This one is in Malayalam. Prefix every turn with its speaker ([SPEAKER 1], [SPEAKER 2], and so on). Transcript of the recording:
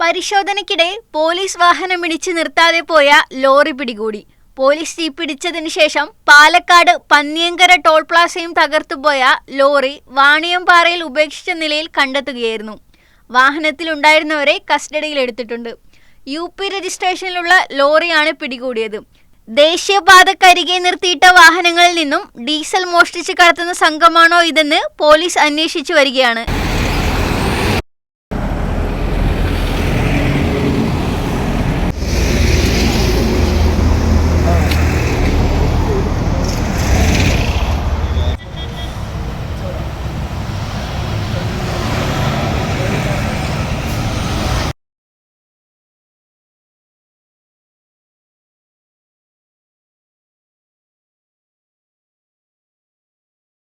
[SPEAKER 1] പരിശോധനയ്ക്കിടെ പോലീസ് വാഹനം ഇടിച്ചു നിർത്താതെ പോയ ലോറി പിടികൂടി. പോലീസ് തീപിടിച്ചതിനു ശേഷം പാലക്കാട് പന്നിയങ്കര ടോൾ പ്ലാസയും തകർത്തുപോയ ലോറി വാണിയംപാറയിൽ ഉപേക്ഷിച്ച നിലയിൽ കണ്ടെത്തുകയായിരുന്നു. വാഹനത്തിലുണ്ടായിരുന്നവരെ കസ്റ്റഡിയിലെടുത്തിട്ടുണ്ട് യു പി രജിസ്ട്രേഷനിലുള്ള ലോറിയാണ് പിടികൂടിയത്. ദേശീയപാതക്കരികെ നിർത്തിയിട്ട വാഹനങ്ങളിൽ നിന്നും ഡീസൽ മോഷ്ടിച്ച് കടത്തുന്ന സംഘമാണോ ഇതെന്ന് പോലീസ് അന്വേഷിച്ചു വരികയാണ്.